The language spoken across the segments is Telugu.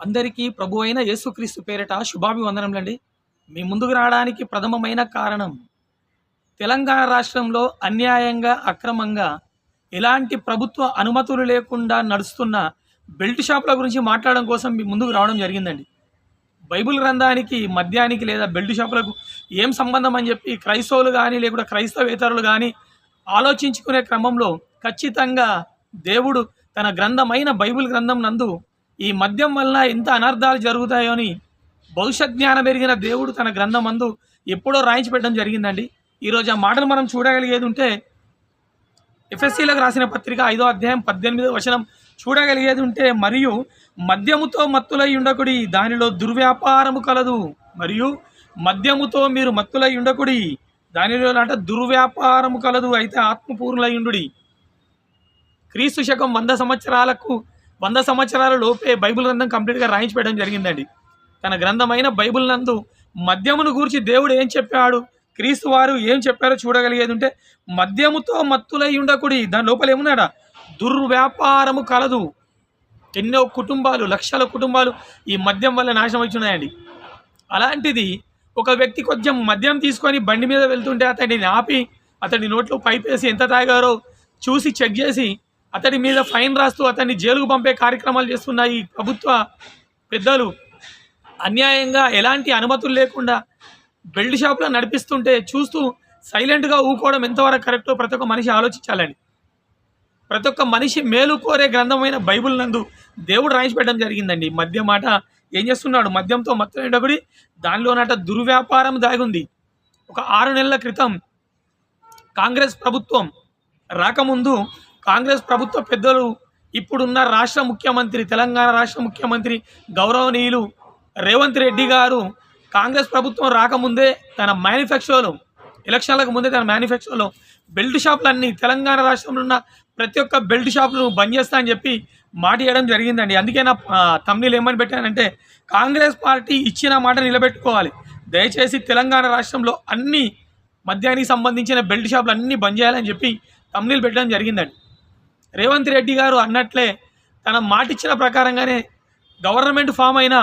అందరికీ ప్రభు అయిన యేసుక్రీస్తు పేరిట శుభాభివందనములండి. మీ ముందుకు రావడానికి ప్రథమమైన కారణం తెలంగాణ రాష్ట్రంలో అన్యాయంగా అక్రమంగా ఎలాంటి ప్రభుత్వ అనుమతులు లేకుండా నడుస్తున్న బెల్ట్ షాపుల గురించి మాట్లాడడం కోసం మీ ముందుకు రావడం జరిగిందండి. బైబిల్ గ్రంథానికి మద్యానికి లేదా బెల్ట్ షాపులకు ఏం సంబంధం అని చెప్పి క్రైస్తవులు కానీ లేకుండా క్రైస్తవేతరులు కానీ ఆలోచించుకునే క్రమంలో ఖచ్చితంగా దేవుడు తన గ్రంథమైన బైబిల్ గ్రంథం నందు ఈ మద్యం వలన ఎంత అనర్థాలు జరుగుతాయో అని భవిష్యత్ జ్ఞానం పెరిగిన దేవుడు తన గ్రంథం అందు ఎప్పుడో రాయించి పెట్టడం జరిగిందండి. ఈరోజు ఆ మాటలు మనం చూడగలిగేది ఉంటే ఎఫ్ఎస్సీలకు రాసిన పత్రిక ఐదో అధ్యాయం పద్దెనిమిదో వచనం చూడగలిగేది ఉంటే మరియు మద్యముతో మత్తులై ఉండకుడి దానిలో దుర్వ్యాపారము కలదు. మరియు మద్యముతో మీరు మత్తులై ఉండకుడి దానిలో అంటే దుర్వ్యాపారము కలదు. అయితే ఆత్మపూర్ణులై ఉండుడి. క్రీస్తు శకం వంద సంవత్సరాలకు వంద సంవత్సరాల లోపే బైబిల్ గ్రంథం కంప్లీట్గా రాయించిపెట్టడం జరిగిందండి. తన గ్రంథమైన బైబిల్ నందు మద్యమును గూర్చి దేవుడు ఏం చెప్పాడు? క్రీస్తు వారు ఏం చెప్పారో చూడగలిగేది ఉంటే మద్యముతో మత్తులై ఉండకుడి. దాని లోపల ఏమున్నాడా? దుర్వ్యాపారము కలదు. ఎన్నో కుటుంబాలు లక్షల కుటుంబాలు ఈ మద్యం వల్ల నాశనం అవుతున్నాయండి అలాంటిది ఒక వ్యక్తి కొంచెం మద్యం తీసుకొని బండి మీద వెళ్తుంటే అతడిని ఆపి అతడి నోట్లో పైపేసి ఎంత తాగారో చూసి చెక్ చేసి అతడి మీద ఫైన్ రాస్తూ అతన్ని జైలుకు పంపే కార్యక్రమాలు చేస్తున్న ఈ ప్రభుత్వ పెద్దలు అన్యాయంగా ఎలాంటి అనుమతులు లేకుండా బెల్ట్ షాప్లో నడిపిస్తుంటే చూస్తూ సైలెంట్గా ఊకోవడం ఎంతవరకు కరెక్టో ప్రతి ఒక్క మనిషి ఆలోచించాలండి. ప్రతి ఒక్క మనిషి మేలు కోరే గ్రంథమైన బైబిల్ నందు దేవుడు రాయించబెట్టడం జరిగిందండి. మద్య మాట ఏం చేస్తున్నాడు? మద్యంతో మత్తుడగుడి దానిలోనట దుర్వ్యాపారం దాగుంది. ఒక ఆరు నెలల క్రితం కాంగ్రెస్ ప్రభుత్వం రాకముందు కాంగ్రెస్ ప్రభుత్వ పెద్దలు ఇప్పుడున్న రాష్ట్ర ముఖ్యమంత్రి తెలంగాణ రాష్ట్ర ముఖ్యమంత్రి గౌరవనీయులు రేవంత్ రెడ్డి గారు కాంగ్రెస్ ప్రభుత్వం రాకముందే తన మేనిఫెస్టోలో ఎలక్షన్లకు ముందే తన మేనిఫెస్టోలో బెల్ట్ షాపులన్నీ తెలంగాణ రాష్ట్రంలో ఉన్న ప్రతి ఒక్క బెల్ట్ షాపులను బంద్ చేస్తా అని చెప్పి మాట ఇవ్వడం జరిగిందండి. అందుకే నా తమ్నీలు ఏమని పెట్టానంటే కాంగ్రెస్ పార్టీ ఇచ్చిన మాట నిలబెట్టుకోవాలి. దయచేసి తెలంగాణ రాష్ట్రంలో అన్ని మద్యానికి సంబంధించిన బెల్ట్ షాపులు అన్నీ బంద్ చేయాలని చెప్పి తమ్నీలు పెట్టడం జరిగిందండి. రేవంత్ రెడ్డి గారు అన్నట్లే తన మాటిచ్చిన ప్రకారంగానే గవర్నమెంట్ ఫామ్ అయిన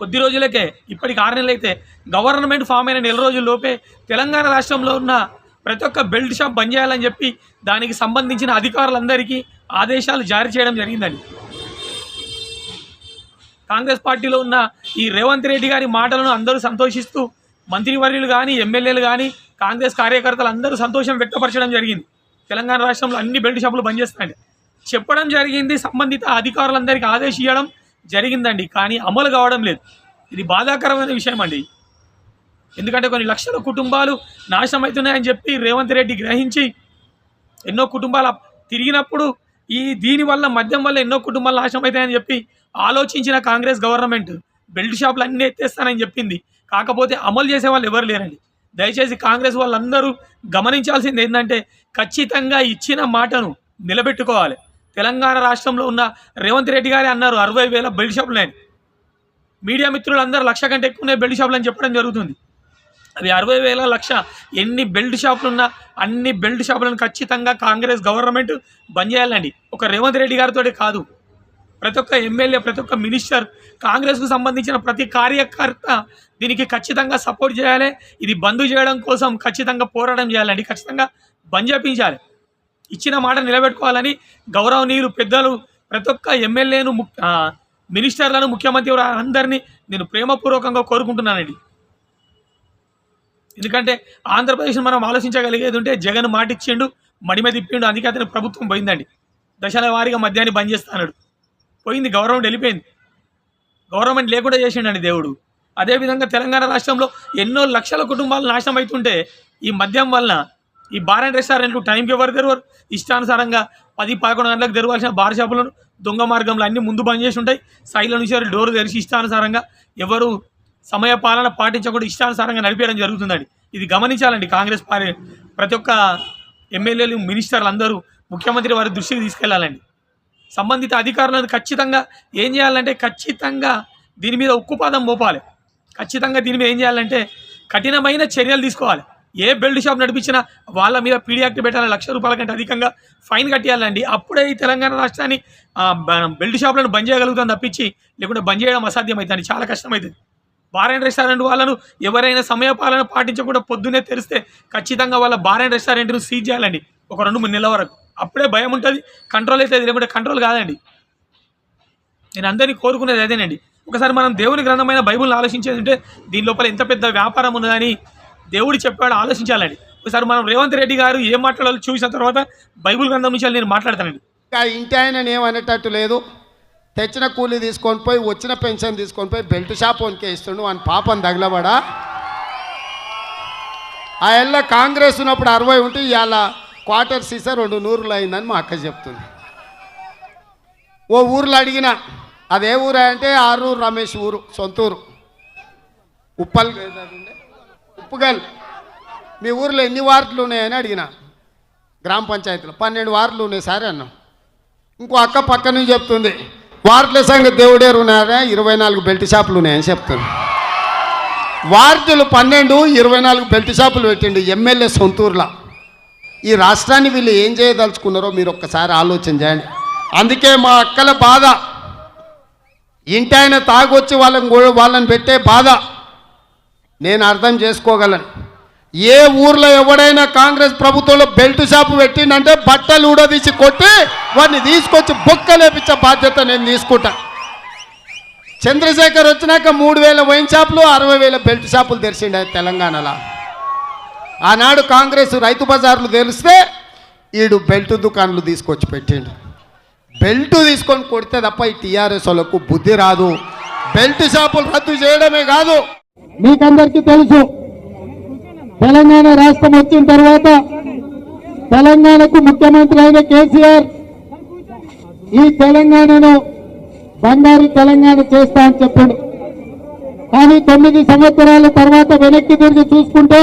కొద్ది రోజులకే ఇప్పటికి ఆరు నెలలైతే అయితే గవర్నమెంట్ ఫామ్ అయిన నెల రోజుల్లోపే తెలంగాణ రాష్ట్రంలో ఉన్న ప్రతి ఒక్క బెల్ట్ షాప్ బంద్ చేయాలని చెప్పి దానికి సంబంధించిన అధికారులందరికీ ఆదేశాలు జారీ చేయడం జరిగిందండి. కాంగ్రెస్ పార్టీలో ఉన్న ఈ రేవంత్ రెడ్డి గారి మాటలను అందరూ సంతోషిస్తూ మంత్రివర్యులు కానీ ఎమ్మెల్యేలు కానీ కాంగ్రెస్ కార్యకర్తలు అందరూ సంతోషం వ్యక్తపరచడం జరిగింది. తెలంగాణ రాష్ట్రంలో అన్ని బెల్ట్ షాపులు బంద్ చేస్తాయండి చెప్పడం జరిగింది సంబంధిత అధికారులందరికీ ఆదేశించడం జరిగిందండి కానీ అమలు కావడం లేదు. ఇది బాధాకరమైన విషయం అండి. ఎందుకంటే కొన్ని లక్షల కుటుంబాలు నాశనం అవుతున్నాయని చెప్పి రేవంత్ రెడ్డి గ్రహించి ఎన్నో కుటుంబాలు తిరిగినప్పుడు ఈ దీనివల్ల మద్యం వల్ల ఎన్నో కుటుంబాలు నాశనం అవుతాయని చెప్పి ఆలోచించిన కాంగ్రెస్ గవర్నమెంట్ బెల్ట్ షాపులు అన్నీ ఎత్తేస్తానని చెప్పింది. కాకపోతే అమలు చేసే వాళ్ళు ఎవరు లేరండి. దయచేసి కాంగ్రెస్ వాళ్ళందరూ గమనించాల్సింది ఏంటంటే ఖచ్చితంగా ఇచ్చిన మాటను నిలబెట్టుకోవాలి. తెలంగాణ రాష్ట్రంలో ఉన్న రేవంత్ రెడ్డి గారే అన్నారు అరవై వేల బెల్ట్ షాపులు ఉన్నాయని మీడియా మిత్రులందరూ లక్ష కంటే ఎక్కువనే బెల్ట్ షాపులు అని చెప్పడం జరుగుతుంది. అవి అరవై వేల లక్ష ఎన్ని బెల్ట్ షాపులు ఉన్నా అన్ని బెల్ట్ షాపులను ఖచ్చితంగా కాంగ్రెస్ గవర్నమెంట్ బంద్ చేయాలండి. ఒక రేవంత్ రెడ్డి గారితో కాదు ప్రతి ఒక్క ఎమ్మెల్యే ప్రతి ఒక్క మినిస్టర్ కాంగ్రెస్కు సంబంధించిన ప్రతి కార్యకర్త దీనికి ఖచ్చితంగా సపోర్ట్ చేయాలి. ఇది బంద్ చేయడం కోసం ఖచ్చితంగా పోరాటం చేయాలండి. ఖచ్చితంగా బంద్ చేపించాలి. ఇచ్చిన మాట నిలబెట్టుకోవాలని గౌరవనీయులు పెద్దలు ప్రతి ఒక్క ఎమ్మెల్యేను ముక్- మినిస్టర్లను ముఖ్యమంత్రి అందరినీ నేను ప్రేమపూర్వకంగా కోరుకుంటున్నానండి. ఎందుకంటే ఆంధ్రప్రదేశ్ మనం ఆలోచించగలిగేది ఉంటే జగన్ మాటిచ్చిండు మడిమ తిప్పిండు అందుకే అతని ప్రభుత్వం పోయిందండి. దశల వారీగా మద్యాన్ని బంద్ చేస్తాడు పోయింది గవర్నమెంట్ వెళ్ళిపోయింది. గవర్నమెంట్ లేకుండా చేసిండండి దేవుడు. అదేవిధంగా తెలంగాణ రాష్ట్రంలో ఎన్నో లక్షల కుటుంబాలు నాశనం అవుతుంటే ఈ మద్యం వలన ఈ బార్ అండ్ రెస్టారెంట్లు టైంకి ఎవరు తెరవరు? ఇష్టానుసారంగా పది పదకొండు గంటలకు తెరవాల్సిన బార్ షాపులను దొంగ మార్గంలో అన్ని ముందు బంద్ చేసి ఉంటాయి. సైడ్ల నుంచి డోర్ తెరిచి ఇష్టానుసారంగా ఎవరు సమయ పాలన పాటించకుండా ఇష్టానుసారంగా నడిపేయడం జరుగుతుందండి. ఇది గమనించాలండి కాంగ్రెస్ పార్టీ. ప్రతి ఒక్క ఎమ్మెల్యేలు మినిస్టర్లు అందరూ ముఖ్యమంత్రి వారి దృష్టికి తీసుకెళ్ళాలండి. సంబంధిత అధికారులను ఖచ్చితంగా ఏం చేయాలంటే ఖచ్చితంగా దీని మీద ఉక్కుపాదం మోపాలి. ఖచ్చితంగా దీని మీద ఏం చేయాలంటే కఠినమైన చర్యలు తీసుకోవాలి. ఏ బెల్ట్ షాప్ నడిపించినా వాళ్ళ మీద పీడీ యాక్ట్ పెట్టాలి లక్ష రూపాయల కంటే అధికంగా ఫైన్ కట్టేయాలండి. అప్పుడే ఈ తెలంగాణ రాష్ట్రాన్ని బెల్ట్ షాపులను బంద్ చేయగలుగుతాం తప్పించి లేకుంటే బంద్ చేయడం అసాధ్యం అవుతుంది చాలా కష్టమవుతుంది బార్ అండ్ రెస్టారెంట్ వాళ్ళను ఎవరైనా సమయపాలన పాటించకుండా పొద్దున్నే తెరిస్తే ఖచ్చితంగా వాళ్ళ బార్ అండ్ రెస్టారెంట్ను సీజ్ చేయాలండి. ఒక రెండు మూడు నెలల వరకు. అప్పుడే భయం ఉంటుంది. కంట్రోల్ అవుతుంది లేకుంటే కంట్రోల్ కాదండి. నేను అందరినీ కోరుకునేది అదేనండి. ఒకసారి మనం దేవుని గ్రంథమైన బైబుల్ని ఆలోచించేది ఉంటే దీని లోపల ఎంత పెద్ద వ్యాపారం ఉన్నదని దేవుడు చెప్పాడు ఆలోచించాలండి. ఒకసారి మనం రేవంత్ రెడ్డి గారు ఏం మాట్లాడాలో చూసిన తర్వాత బైబుల్ గ్రంథం నుంచి నేను మాట్లాడతానండి. ఇంటి ఆయన ఏమనేటట్టు లేదు. తెచ్చిన కూలీ తీసుకొని పోయి వచ్చిన పెన్షన్ తీసుకొని పోయి బెల్ట్ షాప్ వనికే ఇస్తుండు అని పాపం తగలబడా. ఆ ఎల్ల కాంగ్రెస్ ఉన్నప్పుడు అరవై ఉంటే ఇవాళ క్వార్టర్ సీసా రెండు నూరులు అయిందని మా అక్క చెప్తుంది. ఓ ఊర్లో అడిగిన అదే ఊరు అంటే ఆరూరు రమేష్ ఊరు సొంతూరు. ఉప్పల్ ఉప్పుగల్ మీ ఊర్లో ఎన్ని వార్డులు ఉన్నాయని అడిగిన. గ్రామ పంచాయతీలో పన్నెండు వార్డులు ఉన్నాయి సరే అన్నాం. ఇంకో అక్క పక్క నుంచి చెప్తుంది వార్డుల సంఘ దేవుడేరు ఉన్నారా ఇరవై నాలుగు బెల్ట్ షాపులు ఉన్నాయని చెప్తుంది. వార్డులు పన్నెండు ఇరవై నాలుగు బెల్ట్ షాపులు పెట్టిండు ఎమ్మెల్యే సొంతూరులో. ఈ రాష్ట్రాన్ని వీళ్ళు ఏం చేయదలుచుకున్నారో మీరు ఒక్కసారి ఆలోచన చేయండి. అందుకే మా అక్కల బాధ. ఇంటి ఆయన తాగొచ్చి వాళ్ళని వాళ్ళని పెట్టే బాధ. నేను అర్థం చేసుకోగలను. ఏ ఊర్లో ఎవడైనా కాంగ్రెస్ ప్రభుత్వంలో బెల్ట్ షాపు పెట్టిండంటే బట్టలు ఊడదీసి కొట్టి వాడిని తీసుకొచ్చి బొక్కలేపించే బాధ్యత నేను తీసుకుంటా. చంద్రశేఖర్ వచ్చినాక మూడు వేల వైన్ షాపులు అరవై వేల బెల్ట్ షాపులు తెరిచిండే తెలంగాణలో. ఆనాడు కాంగ్రెస్ రైతు బజార్లు తెలిస్తే ఈడు బెల్ట్ దుకాన్లు తీసుకొచ్చి పెట్టిండు. బెల్ట్ తీసుకొని కొడితే తప్ప ఈ టీఆర్ఎస్ వాళ్ళకు బుద్ధి రాదు. బెల్ట్ షాపులు రద్దు చేయడమే కాదు. మీకందరికీ తెలుసు తెలంగాణ రాష్ట్రం వచ్చిన తర్వాత తెలంగాణకు ముఖ్యమంత్రి అయిన కేసీఆర్ ఈ తెలంగాణను బంగారు తెలంగాణ చేస్తా అని చెప్పాడు. కానీ తొమ్మిది సంవత్సరాల తర్వాత వెనక్కి తిరిగి చూసుకుంటే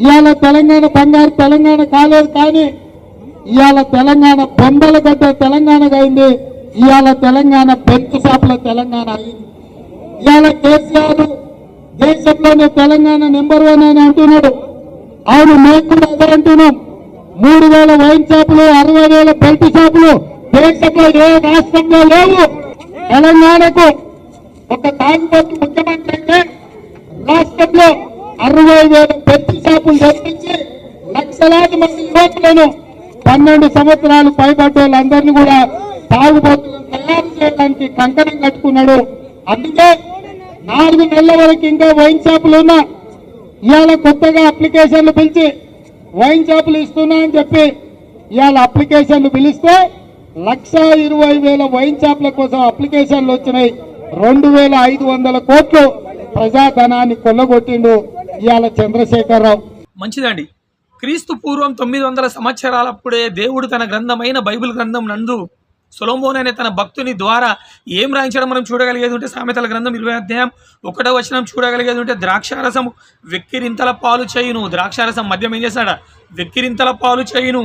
ఇవాళ తెలంగాణ బంగారు తెలంగాణ కాలేదు కానీ ఇవాళ తెలంగాణ బొమ్మల గడ్డ తెలంగాణగా అయింది. ఇవాళ తెలంగాణ బెంచ్ షాపుల తెలంగాణ అయింది. ఇవాళ కేసీఆర్ దేశంలోనే తెలంగాణ నెంబర్ వన్ అని అంటున్నాడు. అవును మేము కూడా అదే అంటున్నాం. మూడు వేల వైన్ షాపులు అరవై వేల బెల్ట్ షాపులు దేశంలో ఏ రాష్ట్రంలో లేవు. తెలంగాణకు ఒక కాంగ్రెస్ ముఖ్యమంత్రి అంటే రాష్ట్రంలో అరవై వేల పెద్ద షాపులు తెప్పించి లక్షలాది మంది యువకులను పన్నెండు సంవత్సరాలు పైబడ్డ వాళ్ళందరినీ కూడా తాగుబోతులను తయారు చేయడానికి కంకణం కట్టుకున్నాడు. అందుకే నాలుగు నెలల వరకు ఇంకా వైన్ షాపులు ఉన్నా. ఇవాళ కొత్తగా అప్లికేషన్లు పిలిచి వైన్ షాపులు ఇస్తున్నా అని చెప్పి ఇవాళ అప్లికేషన్లు పిలిస్తే లక్ష ఇరవై వేల వైన్ షాపుల కోసం అప్లికేషన్లు వచ్చినాయి. రెండు వేల ఐదు వందల కోట్లు ప్రజాధనాన్ని కొల్లగొట్టిండు. ఇవాళ చంద్రశేఖరరావు. మంచిదండి. క్రీస్తు పూర్వం తొమ్మిది వందల సంవత్సరాలప్పుడే దేవుడు తన గ్రంథమైన బైబిల్ గ్రంథం నందు సొలొమోన్ అనే తన భక్తుని ద్వారా ఏం రాయించడం మనం చూడగలిగేది ఉంటే సామెతల గ్రంథం ఇరవై అధ్యాయం ఒకటో వచనం చూడగలిగేది ఉంటే ద్రాక్షారసం వెక్కిరింతల పాలు చేయును. ద్రాక్షారసం మద్యం ఏం చేశాడా వెక్కిరింతల పాలు చేయును.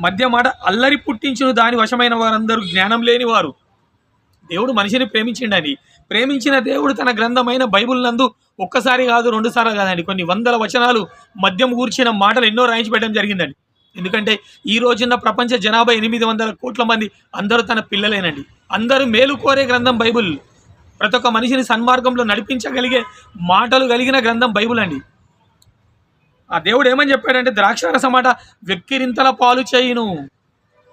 మద్యమాట అల్లరి పుట్టించును. దాని వశమైన వారందరూ జ్ఞానం లేని వారు దేవుడు మనిషిని ప్రేమించిండని. ప్రేమించిన దేవుడు తన గ్రంథమైన బైబిల్ నందు ఒక్కసారి కాదు రెండు సార్లు కాదండి. కొన్ని వందల వచనాలు మద్యం కూర్చిన మాటలు ఎన్నో రాయించి పెట్టడం జరిగిందండి. ఎందుకంటే ఈ రోజున్న ప్రపంచ జనాభా ఎనిమిది వందల కోట్ల మంది అందరూ తన పిల్లలేనండి. అందరూ మేలు కోరే గ్రంథం బైబిల్. ప్రతి ఒక్క మనిషిని సన్మార్గంలో నడిపించగలిగే మాటలు కలిగిన గ్రంథం బైబిల్ అండి. ఆ దేవుడు ఏమని చెప్పాడంటే ద్రాక్షారస మాట వెక్కిరింతల పాలు చేయును.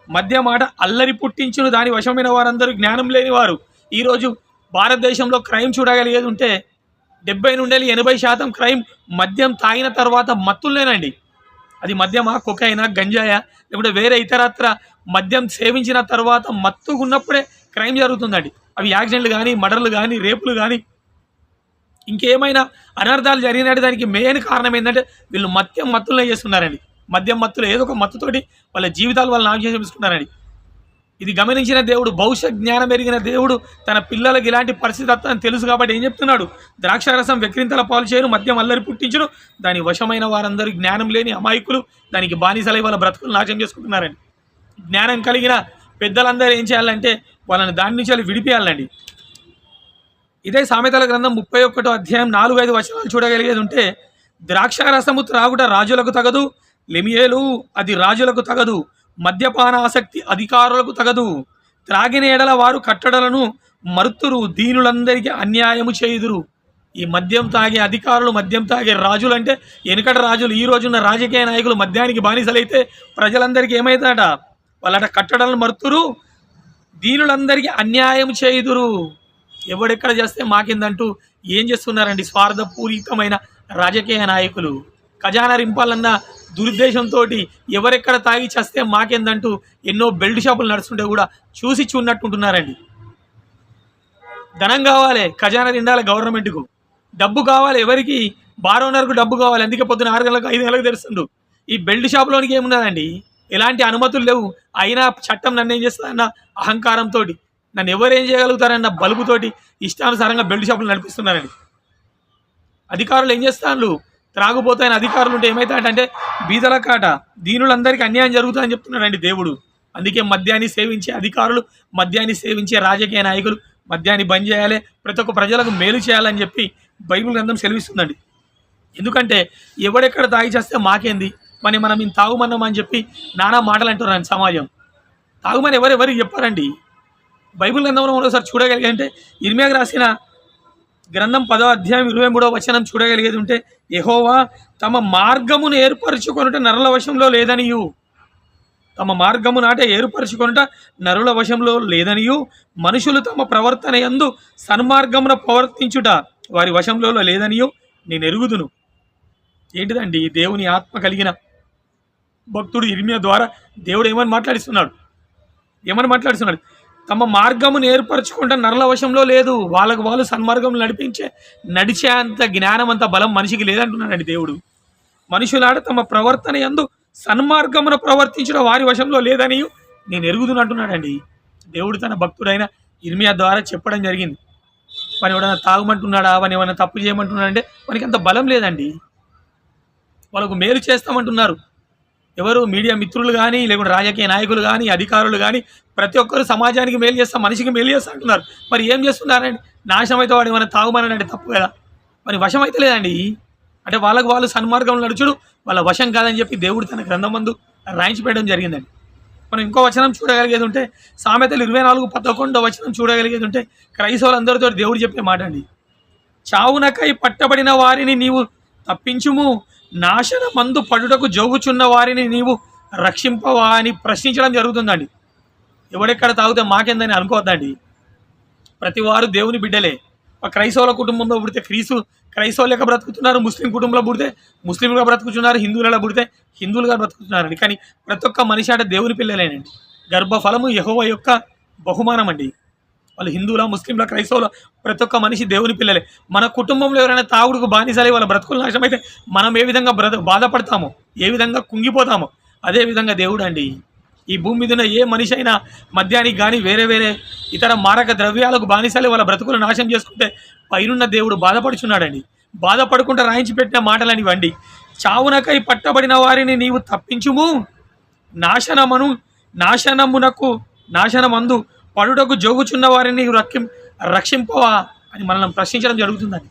మధ్య మాట అల్లరి పుట్టించును. దాని వశమైన వారందరూ జ్ఞానం లేని వారు. ఈరోజు భారతదేశంలో క్రైమ్ చూడగలిగేది ఉంటే డెబ్బై నుండి ఎనభై శాతం క్రైమ్ మద్యం తాగిన తర్వాత మత్తుల్లేనండి. అది మద్యమా కుకైనా గంజాయా లేకుంటే వేరే ఇతరత్ర మద్యం సేవించిన తర్వాత మత్తుగా ఉన్నప్పుడే క్రైమ్ జరుగుతుందండి. అవి యాక్సిడెంట్లు కానీ మర్డర్లు కానీ రేపులు కానీ ఇంకేమైనా అనర్థాలు జరిగినట్టు దానికి మెయిన్ కారణం ఏంటంటే వీళ్ళు మద్యం మత్తులనే చేస్తున్నారండి. మద్యం మత్తులు ఏదో ఒక మత్తుతోటి వాళ్ళ జీవితాలు వాళ్ళు నాశనం చేసుకున్నారండి ఇది గమనించిన దేవుడు భవిష్య జ్ఞానం ఎరిగిన దేవుడు తన పిల్లలకి ఇలాంటి పరిస్థితి అత్తని తెలుసు కాబట్టి ఏం చెప్తున్నాడు? ద్రాక్షారసం వ్యక్రింతల పాలు చేయను మద్యం అల్లరి పుట్టించును. దాని వశమైన వారందరూ జ్ఞానం లేని అమాయకులు దానికి బానిసలై వాళ్ళ బ్రతుకులు నాశనం చేసుకుంటున్నారండి జ్ఞానం కలిగిన పెద్దలందరూ ఏం చేయాలంటే వాళ్ళని దాని నుంచి వాళ్ళు విడిపియాలండి. ఇదే సామెతల గ్రంథం ముప్పై ఒకటో అధ్యాయం నాలుగు ఐదు వచనాలు చూడగలిగేది ఉంటే ద్రాక్షారసము త్రాగుట రాజులకు తగదు లెమియేలు అది రాజులకు తగదు. మద్యపాన ఆసక్తి అధికారులకు తగదు. త్రాగిన ఎడల వారు కట్టడలను మరుతురు దీనులందరికీ అన్యాయము చేయుదురు. ఈ మద్యం తాగే అధికారులు మద్యం తాగే రాజులు అంటే వెనుకట రాజులు ఈ రోజున్న రాజకీయ నాయకులు మద్యానికి బానిసలైతే ప్రజలందరికీ ఏమవుతాడట వాళ్ళట కట్టడలను మరుతురు దీనులందరికీ అన్యాయం చేయుదురు. ఎవడెక్కడ చేస్తే మాకిందంటూ ఏం చేస్తున్నారండి? స్వార్థపూరితమైన రాజకీయ నాయకులు. ఖజానా రింపాలన్న దురుద్దేశంతో ఎవరెక్కడ తాగి చేస్తే మాకేందంటూ ఎన్నో బెల్ట్ షాపులు నడుస్తుంటే కూడా చూసి చూన్నట్టుంటున్నారండి ధనం కావాలి ఖజానా నిండాలి గవర్నమెంట్కు. డబ్బు కావాలి ఎవరికి? బార్ ఓనర్కు డబ్బు కావాలి. అందుకే పొద్దున ఆరు గంటలకు ఐదు గంటలకు తెరుస్తుండు ఈ బెల్ట్ షాప్లోనికి ఏమున్నదండి? ఎలాంటి అనుమతులు లేవు. అయినా చట్టం నన్ను ఏం చేస్తుందన్న అహంకారంతో నన్ను ఎవరు ఏం చేయగలుగుతారన్న బలుపుతోటి ఇష్టానుసారంగా బెల్ట్ షాపులు నడిపిస్తున్నారండి. అధికారులు ఏం చేస్తాను త్రాగుపోతాయని అధికారులు ఉంటే ఏమవుతాయంటే బీదల కాట దీనులందరికీ అన్యాయం జరుగుతుందని చెప్తున్నాడండి దేవుడు. అందుకే మద్యాన్ని సేవించే అధికారులు మద్యాన్ని సేవించే రాజకీయ నాయకులు మద్యాన్ని బంద్ చేయాలి ప్రతి ఒక్క ప్రజలకు మేలు చేయాలని చెప్పి బైబిల్ గ్రంథం సెలవిస్తుందండి. ఎందుకంటే ఎవడెక్కడ తాగి చేస్తే మాకేంది? మరి మనం మేము తాగుమన్నాం అని చెప్పి నానా మాటలు అంటున్నారండి సమాజం. తాగుమని ఎవరెవరికి చెప్పారండి? బైబిల్ గ్రంథంలో ఒకసారి చూడగలిగంటే ఇర్మియాకి రాసిన గ్రంథం పదో అధ్యాయం ఇరవై మూడో వచనం చూడగలిగేది ఉంటే యహోవా తమ మార్గమును ఏర్పరచుకొనుట నరుల వశంలో లేదనియు. తమ మార్గము నాటే ఏర్పరచుకొనుట నరుల వశంలో లేదనియు. మనుషులు తమ ప్రవర్తన యందు సన్మార్గమున ప్రవర్తించుట వారి వశంలో లేదనియు. నేను ఎరుగుదును. ఏంటిదండి దేవుని ఆత్మ కలిగిన భక్తుడు ఇర్మియా ద్వారా దేవుడు ఏమని మాట్లాడిస్తున్నాడు? ఏమని మాట్లాడుతున్నాడు? తమ మార్గమును ఏర్పరచుకుంటే నరల వశంలో లేదు. వాళ్ళకు వాళ్ళు సన్మార్గం నడిపించే నడిచే అంత జ్ఞానం అంత బలం మనిషికి లేదంటున్నాడండి దేవుడు. మనుషులాడ తమ ప్రవర్తన ఎందు సన్మార్గమును ప్రవర్తించడం వారి వశంలో లేదని నేను ఎరుగుతున్నట్టున్నాడండి దేవుడు తన భక్తుడైన ఇర్మియా ద్వారా చెప్పడం జరిగింది. వాని ఎవడన్నా తాగమంటున్నాడా? వాని ఏమైనా తప్పు చేయమంటున్నాడంటే వానికి అంత బలం లేదండి. వాళ్ళకు మేలు చేస్తామంటున్నారు. ఎవరు మీడియా మిత్రులు కానీ లేకుంటే రాజకీయ నాయకులు కానీ అధికారులు కానీ ప్రతి ఒక్కరు సమాజానికి మేలు చేస్తాం మనిషికి మేలు చేస్తా అంటున్నారు. మరి ఏం చేస్తున్నారండి? నాశనం అయితే వాడు ఏమైనా తాగుమనంటే తప్పు కదా. మరి వశం అయితే లేదండి. అంటే వాళ్ళకు వాళ్ళు సన్మార్గంలో నడుచుడు వాళ్ళ వశం కాదని చెప్పి దేవుడు తన గ్రంథం మందు రాయించి పెట్టడం జరిగిందండి. మనం ఇంకో వచనం చూడగలిగేది ఉంటే సామెతలు ఇరవై నాలుగు పదకొండో వచనం చూడగలిగేది ఉంటే క్రైస్తవులందరితో దేవుడు చెప్పే మాట అండి చావునకై పట్టబడిన వారిని నీవు తప్పించుము నాశన మందు పడుటకు జోగుచున్న వారిని నీవు రక్షింపవా అని ప్రశ్నించడం జరుగుతుందండి. ఎవడెక్కడ తాగితే మాకేందని అనుకోవద్దండి. ప్రతి వారు దేవుని బిడ్డలే. ఒక క్రైస్తవుల కుటుంబంలో పుడితే క్రీస్తు క్రైస్తవులుగా బ్రతుకుతున్నారు ముస్లిం కుటుంబంలో పుడితే ముస్లింలుగా బ్రతుకుతున్నారు హిందువులలో పుడితే హిందువులుగా బ్రతుకుతున్నారండి. కానీ ప్రతి ఒక్క మనిషి అంటే దేవుని పిల్లలేనండి. గర్భఫలము యహోవ యొక్క బహుమానం అండి వాళ్ళు హిందువుల ముస్లింల క్రైస్తవుల ప్రతి ఒక్క మనిషి దేవుని పిల్లలే. మన కుటుంబంలో ఎవరైనా తాగుడుకు బానిసలే వాళ్ళ బ్రతుకులు నాశనం అయితే మనం ఏ విధంగా బ్రత బాధపడతామో ఏ విధంగా కుంగిపోతామో అదే విధంగా దేవుడు అండి ఈ భూమి మీద ఉన్న ఏ మనిషి అయినా మద్యానికి కానీ వేరే వేరే ఇతర మారక ద్రవ్యాలకు బానిసలే వాళ్ళ బ్రతుకులు నాశనం చేసుకుంటే పైనున్న దేవుడు బాధపడుచున్నాడండి. బాధపడకుండా రాయించి పెట్టిన మాటలని వండి చావునకై పట్టబడిన వారిని నీవు తప్పించుము. నాశనమును నాశనమునకు నాశనమందు పడుటకు జోగుచున్న వారిని నీవు రక్షింపవా అని మనల్ని ప్రశ్నించడం జరుగుతుందండి.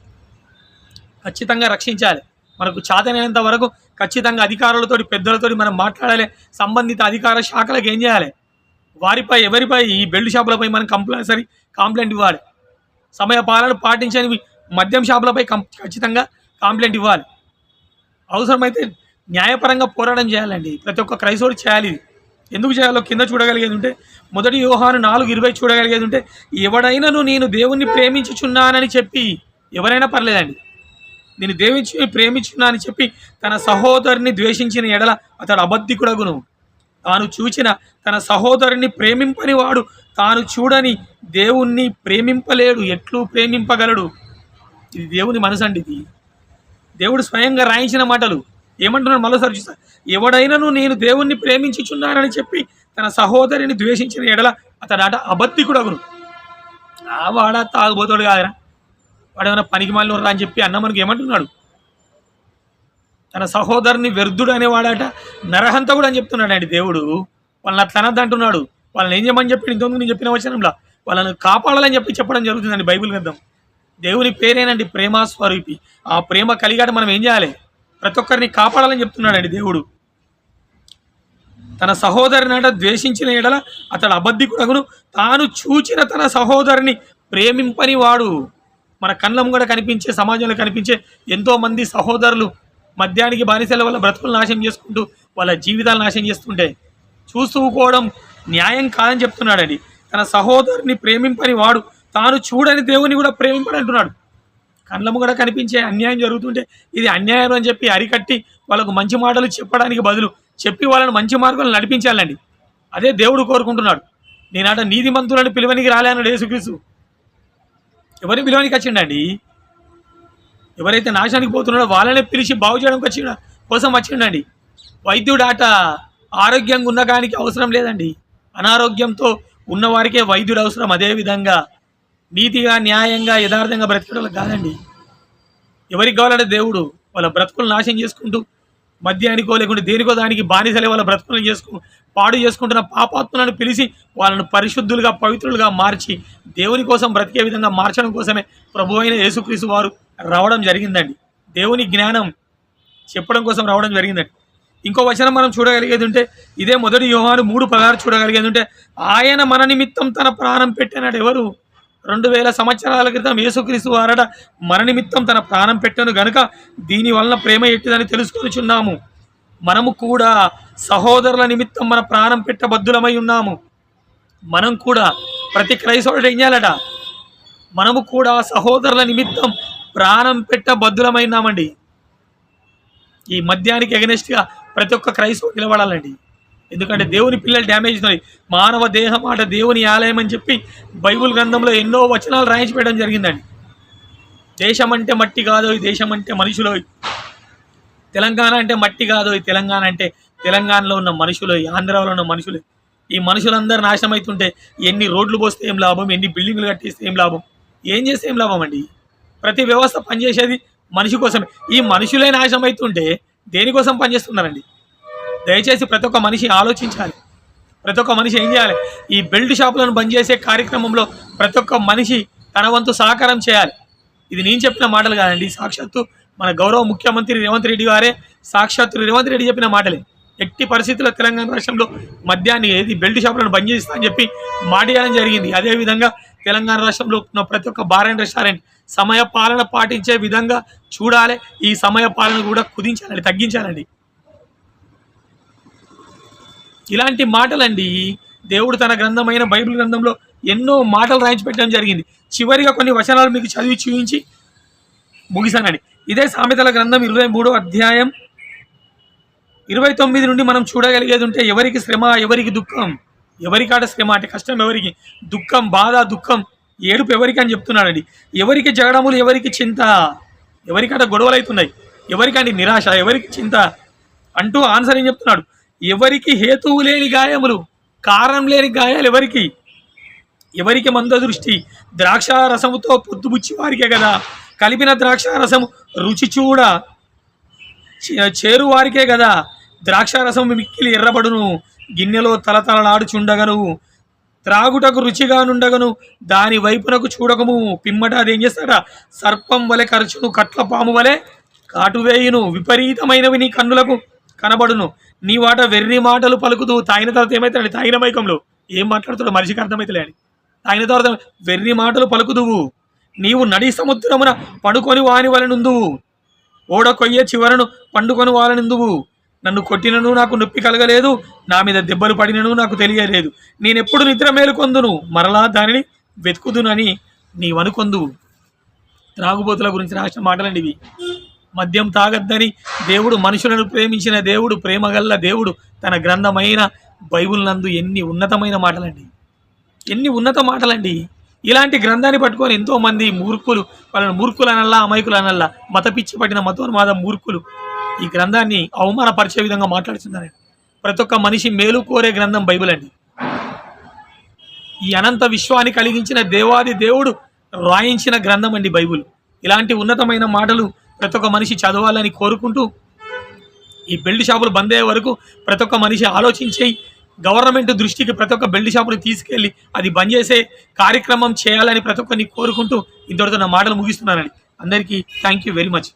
ఖచ్చితంగా రక్షించాలి. మనకు చాతనైనంత వరకు ఖచ్చితంగా అధికారులతోటి పెద్దలతోటి మనం మాట్లాడాలి. సంబంధిత అధికార శాఖలకు ఏం చేయాలి? వారిపై ఎవరిపై ఈ బెల్ట్ షాపులపై మనం కంపల్సరీ కంప్లైంట్ ఇవ్వాలి. సమయ పాలన పాటించని మద్యం షాపులపై ఖచ్చితంగా కంప్లైంట్ ఇవ్వాలి. అవసరమైతే న్యాయపరంగా పోరాటం చేయాలండి. ప్రతి ఒక్క క్రైస్తవుడు చేయాలి ఇది. ఎందుకు చేయాలో కింద చూడగలిగేది ఉంటే మొదటి యోహాను నాలుగు ఇరవై చూడగలిగేది ఉంటే ఎవడైనాను నేను దేవుణ్ణి ప్రేమించుచున్నానని చెప్పి ఎవరైనా పర్లేదండి. నేను దేవించి ప్రేమించున్నా అని చెప్పి తన సహోదరుని ద్వేషించిన ఎడల అతడు అబద్ధికుడగును. తాను చూచిన తన సహోదరుని ప్రేమింపని వాడు తాను చూడని దేవుణ్ణి ప్రేమింపలేడు ఎట్లు ప్రేమింపగలడు. ఇది దేవుని మనసు అండి ఇది. దేవుడు స్వయంగా రాయించిన మాటలు. ఏమంటున్నాడు మరోసారి చూస్తా. ఎవడైనాను నేను దేవుణ్ణి ప్రేమించుచున్నానని చెప్పి తన సహోదరిని ద్వేషించిన ఎడల అతడాట అబద్ధికుడగును. ఆ వాడ తాగుబోతాడు కాదరా. వాడు ఏమైనా పనికి మాలిన అని చెప్పి అన్న మనకి ఏమంటున్నాడు? తన సహోదరుని వ్యర్థుడు అనేవాడట నరహంతకుడు అని చెప్తున్నాడు అండి దేవుడు. వాళ్ళని అట్లా అనద్దు అంటున్నాడు. వాళ్ళని ఏం చేయమని చెప్పి ఇంతకుముందు నేను చెప్పిన వచనంలో వాళ్ళని కాపాడాలని చెప్పి చెప్పడం జరుగుతుందండి బైబిల్ గ్రంథం. దేవుని పేరేనండి ప్రేమ స్వరూపి. ఆ ప్రేమ కలిగాట మనం ఏం చేయాలి? ప్రతి ఒక్కరిని కాపాడాలని చెప్తున్నాడండి దేవుడు. తన సహోదరిని సహోదరునట ద్వేషించిన ఎడల అతడు అబద్ధికుడగును. తాను చూచిన తన సహోదరుని ప్రేమింపని వాడు మన కళ్ళం కూడా కనిపించే సమాజంలో కనిపించే ఎంతోమంది సహోదరులు మద్యానికి బానిసల వల్ల బ్రతుకులు నాశనం చేసుకుంటూ వాళ్ళ జీవితాలు నాశనం చేస్తుంటే చూసుకోవడం న్యాయం కాదని చెప్తున్నాడండి. తన సహోదరుని ప్రేమింపని వాడు తాను చూడని దేవుని కూడా ప్రేమింపని అంటున్నాడు కళ్ళము కూడా కనిపించే అన్యాయం జరుగుతుంటే ఇది అన్యాయం అని చెప్పి అరికట్టి వాళ్ళకు మంచి మాటలు చెప్పడానికి బదులు చెప్పి వాళ్ళని మంచి మార్గంలో నడిపించాలండి. అదే దేవుడు కోరుకుంటున్నాడు. నేనాట నీతిమంతులను పిలువనికి రాలే యేసుక్రీసు ఎవరిని పిలువనికి వచ్చిండండి? ఎవరైతే నాశనానికి పోతున్నాడో వాళ్ళనే పిలిచి బాగు చేయడానికి వచ్చిండ కోసం వచ్చిండండి. వైద్యుడాట ఆరోగ్యంగా ఉన్నగానికి అవసరం లేదండి. అనారోగ్యంతో ఉన్నవారికే వైద్యుడు అవసరం అదే విధంగా. నీతిగా న్యాయంగా యథార్థంగా బ్రతకడం కాదండి. ఎవరికి కావాలంటే దేవుడు వాళ్ళ బ్రతుకులు నాశనం చేసుకుంటూ మద్యానికో లేకుంటే దేనికో దానికి బానిసలే వాళ్ళ బ్రతుకులను చేసుకు పాడు చేసుకుంటున్న పాపాత్మలను పిలిచి వాళ్ళను పరిశుద్ధులుగా పవిత్రులుగా మార్చి దేవుని కోసం బ్రతికే విధంగా మార్చడం కోసమే ప్రభు అయిన యేసుక్రీస్తు వారు రావడం జరిగిందండి. దేవుని జ్ఞానం చెప్పడం కోసం రావడం జరిగిందండి. ఇంకో వచనం మనం చూడగలిగేది ఉంటే ఇదే మొదటి యోహాను మూడు పదాలు చూడగలిగేది ఉంటే ఆయన మన నిమిత్తం తన ప్రాణం పెట్టినాడు ఎవరు? రెండు వేల సంవత్సరాల క్రితం యేసుక్రీస్తు వారట మన నిమిత్తం తన ప్రాణం పెట్టను గనుక దీని వలన ప్రేమ ఎట్టిదని తెలుసుకొనిచున్నాము మనము కూడా సహోదరుల నిమిత్తం మన ప్రాణం పెట్టబద్దులమై ఉన్నాము. మనం కూడా ప్రతి క్రైస్తవుడు ఏం చేయాలట? మనము కూడా సహోదరుల నిమిత్తం ప్రాణం పెట్టబద్దులమైనామండి ఈ మద్యానికి ఎగనెస్ట్గా ప్రతి ఒక్క క్రైస్తవుడు నిలబడాలండి. ఎందుకంటే దేవుని పిల్లలు డ్యామేజ్ ఉన్నాయి మానవ దేహం ఆట దేవుని ఆలయం అని చెప్పి బైబుల్ గ్రంథంలో ఎన్నో వచనాలు రాయించి పెట్టడం జరిగిందండి. దేశం అంటే మట్టి కాదో ఈ దేశం అంటే మనుషులు తెలంగాణ అంటే మట్టి కాదో ఈ తెలంగాణ అంటే తెలంగాణలో ఉన్న మనుషులు ఆంధ్రాలో ఉన్న మనుషులు ఈ మనుషులందరూ నాశనం అవుతుంటే ఎన్ని రోడ్లు పోస్తే ఏం లాభం ఎన్ని బిల్డింగ్లు కట్టేస్తే ఏం లాభం? ఏం చేస్తే ఏం లాభం అండి? ప్రతి వ్యవస్థ పనిచేసేది మనిషి కోసమే. ఈ మనుషులే నాశనం అవుతుంటే దేనికోసం పనిచేస్తున్నారండి? దయచేసి ప్రతి ఒక్క మనిషి ఆలోచించాలి. ప్రతి ఒక్క మనిషి ఏం చేయాలి? ఈ బెల్ట్ షాపులను బంద్ చేసే కార్యక్రమంలో ప్రతి ఒక్క మనిషి తన వంతు సహకారం చేయాలి. ఇది నేను చెప్పిన మాటలు కాదండి. సాక్షాత్తు మన గౌరవ ముఖ్యమంత్రి రేవంత్ రెడ్డి గారే సాక్షాత్తు రేవంత్ రెడ్డి చెప్పిన మాటలే. ఎట్టి పరిస్థితుల్లో తెలంగాణ రాష్ట్రంలో మద్యాన్ని ఏది బెల్ట్ షాపులను బంద్ చేస్తా అని చెప్పి మాటియడం జరిగింది. అదేవిధంగా తెలంగాణ రాష్ట్రంలో ఉన్న ప్రతి ఒక్క బార్ అండ్ రెస్టారెంట్ సమయ పాలన పాటించే విధంగా చూడాలి. ఈ సమయ పాలన కూడా కుదించాలండి తగ్గించాలండి. ఇలాంటి మాటలండి. దేవుడు తన గ్రంథమైన బైబిల్ గ్రంథంలో ఎన్నో మాటలు రాయించి పెట్టడం జరిగింది. చివరిగా కొన్ని వచనాలు మీకు చదివి చూపించి ముగిసానండి ఇదే సామెతల గ్రంథం ఇరవై మూడో అధ్యాయం ఇరవై తొమ్మిది నుండి మనం చూడగలిగేది ఉంటే ఎవరికి శ్రమ ఎవరికి దుఃఖం? ఎవరికాట శ్రమ అంటే కష్టం ఎవరికి? దుఃఖం బాధ దుఃఖం ఏడుపు ఎవరికి అని చెప్తున్నాడండి. ఎవరికి జగడములు ఎవరికి చింత? ఎవరికాట గొడవలు అవుతున్నాయి ఎవరికండి నిరాశ ఎవరికి చింత? అంటూ ఆన్సర్ ఏం చెప్తున్నాడు? ఎవరికి హేతువు లేని గాయములు కారణం లేని గాయాలు ఎవరికి? ఎవరికి మంద దృష్టి ద్రాక్ష రసముతో పొద్దుబుచ్చి వారికే కదా. కలిపిన ద్రాక్ష రసము రుచి చూడ చే- చేరు వారికే కదా. ద్రాక్ష రసం మిక్కిలి ఎర్రబడును గిన్నెలో తలతలలాడుచుండగను. త్రాగుటకు రుచిగానుండగను దాని వైపునకు చూడకము. పిమ్మట అదేం చేస్తాడ? సర్పం వలె ఖర్చును కట్ల పాము వలె కాటువేయును విపరీతమైనవి నీ కన్నులకు. కనబడును. నీ వాట వెర్రి మాటలు పలుకుతూ తాగిన తర్వాత ఏమవుతాడు తాగిన మైకంలో. ఏం మాట్లాడుతాడో మనిషికి అర్థమైతలే అని. తాగిన తర్వాత వెర్రి మాటలు పలుకుదువు. నీవు నడి సముద్రమున పడుకొని వాని వలనుందువు ఓడ కొయ్య చివరను పండుకొని వాలనిందువు. నన్ను కొట్టినను నాకు నొప్పి కలగలేదు. నా మీద దెబ్బలు పడినను నాకు తెలియలేదు. నేనెప్పుడు నిద్ర మేలుకొందును? మరలా దానిని వెతుకుదునని నీవనుకొందువు. త్రాగుబోతుల గురించి రాసిన మాటలండి ఇవి. మద్యం తాగద్దని దేవుడు మనుషులను ప్రేమించిన దేవుడు ప్రేమగల్ల దేవుడు తన గ్రంథమైన బైబుల్ నందు ఎన్ని ఉన్నతమైన మాటలండి. ఎన్ని ఉన్నత మాటలండి. ఇలాంటి గ్రంథాన్ని పట్టుకొని ఎంతోమంది మూర్ఖులు వాళ్ళని మూర్ఖులు అనల్లా అమాయకులు అనల్లా మత పిచ్చి పట్టిన మతోన్మాద మూర్ఖులు ఈ గ్రంథాన్ని అవమానపరిచే విధంగా మాట్లాడుతున్నారండి. ప్రతి ఒక్క మనిషి మేలు కోరే గ్రంథం బైబిల్ అండి. ఈ అనంత విశ్వాన్ని కలిగించిన దేవాది దేవుడు రాయించిన గ్రంథం అండి బైబిల్. ఇలాంటి ఉన్నతమైన మాటలు ప్రతి ఒక్క మనిషి చదవాలని కోరుకుంటూ ఈ బెల్ట్ షాపులు బంద్ అయ్యే వరకు ప్రతి ఒక్క మనిషి ఆలోచించేయి గవర్నమెంట్ దృష్టికి ప్రతి ఒక్క బెల్ట్ షాపుని తీసుకెళ్ళి అది బంద్ చేసే కార్యక్రమం చేయాలని ప్రతి ఒక్కరిని కోరుకుంటూ ఇంతటితో నా మాటలు ముగిస్తున్నానండి. అందరికీ థ్యాంక్ యూ వెరీ మచ్